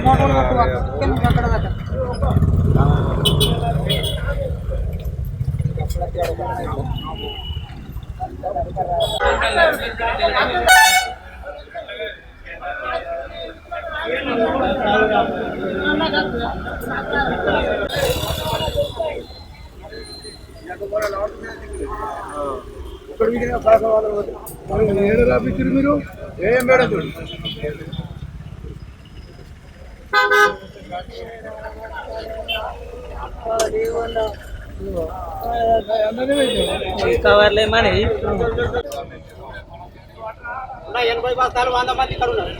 ఇక్కడ మీకు అక్కడ దాకా రాపించారు మీరు ఏం మేడం కవర్లేమని ఎనభై బస్తాలు వంద మంది ఇక్కడ ఉన్నారు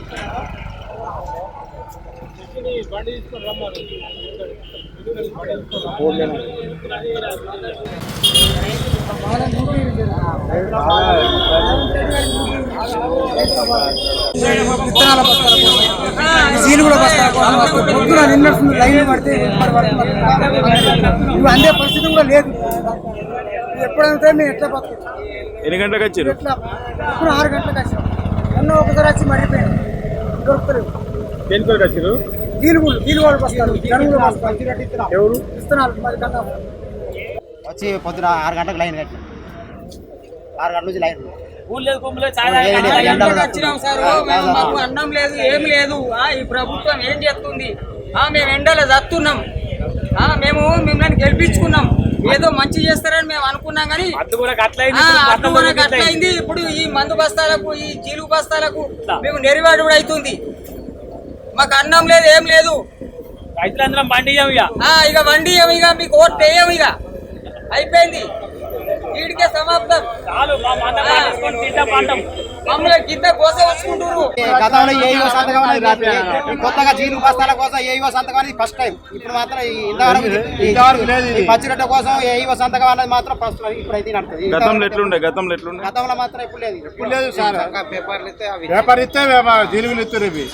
విత్తనాల బస్తాల పొద్దున నిన్నట్టు లైన్ పడితే ఇప్పుడు అందే పరిస్థితి కూడా లేదు. ఎప్పుడైతే మేము ఎట్లా బతుకుతాం? ఎన్ని గంటలకు వచ్చారు? ఎట్లా? ఇప్పుడు ఆరు గంటలకు వచ్చినాం ఎన్నో ఒకసారి వచ్చి మడిపోయాం దొరుకుతలేవు దేని కొరకు వచ్చారు జీలుగోడు బస్తాలు జనుగులు బస్తాలు. ఎవరు? విత్తనాలు మరి కన్నా వచ్చి పొద్దున ఆరు గంటలకు లైన్ కట్టిన. ఆరు గంటల నుంచి లైన్ వచ్చినాం సార్. మేము మాకు అన్నం లేదు ఏమి లేదు. ఆ, ఈ ప్రభుత్వం ఏం చేస్తుంది? ఆ, మేము ఎండలో చస్తున్నాం ఆ, మేము మిమ్మల్ని గెలిపించుకున్నాం. ఏదో మంచి చేస్తారని మేము అనుకున్నాం కానీ కూడా అట్లయింది ఇప్పుడు ఈ మందు బస్తాలకు ఈ జీలు బస్తాలకు మేము నెరివాడు కూడా అవుతుంది. మాకు అన్నం లేదు ఏం లేదు. రైతులందరం బండి ఇక. ఆ, ఇక వండి ఇక మీకు ఓట్ వేయం ఇక. అయిపోయింది. వీడికే సమాప్తం. చాలు మా మంద పండించుకొని తింటాం పంటం మమ్మల్ని గిద్ద కోస వచ్చుకుంటున్నారు. గతంలో ఏ యువ సంతకం అనేది ఈ కొత్తగా జీలు బస్తాల కోసం ఏ యువ సంతకం అనేది ఫస్ట్ టైం ఇప్పుడు మాత్రం ఈ ఇంతవరకు ఇంతవరకు ఈ పచ్చిరొట్ట కోసం ఏ యువ సంతకం అనేది మాత్రం ఫస్ట్ ఇప్పుడు అయితే నడుస్తుంది. గతంలో ఎట్లుండే? గతంలో ఎట్లుండే? గతంలో మాత్రం ఇప్పుడు లేదు. ఇప్పుడు లేదు సార్. పేపర్లు ఇస్తే అవి పేపర్ ఇస్తే జీలుగులు ఇస్తారు ఇవి.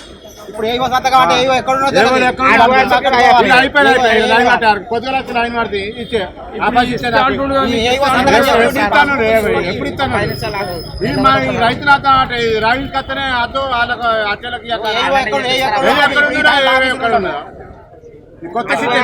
ఇప్పుడు ఏ యువ సంతకం అంటే ఏ యువ ఎక్కడున్నో తెలియదు. ఎవరు ఎక్కడ ఆడ ఉన్నారు? అక్కడ ఇది పోవాలి. అయిపోయింది, అయిపోయింది. ఏ- లైన్ కట్టారు కొద్దిగా వచ్చి లైన్ పడితే ఇచ్చే ఆపేసి ఇచ్చే నాకు. ఈ ఏ యువ సంతకం ఎప్పుడు చేయాలి సార్? ఇస్తాను రే, ఎప్పుడు ఇస్తాను ఈ మా ఈ రైతులు అంతా అంటే ఈ రైలు కత్తనే అద్దు వాళ్ళకు అచ్చలకి ఏ యువ ఎక్కడ ఏ ఎక్కడ ఏ ఎక్కడ ఉందో, ఏ ఎక్కడ ఉందో. ఈ కొత్త సిటీ?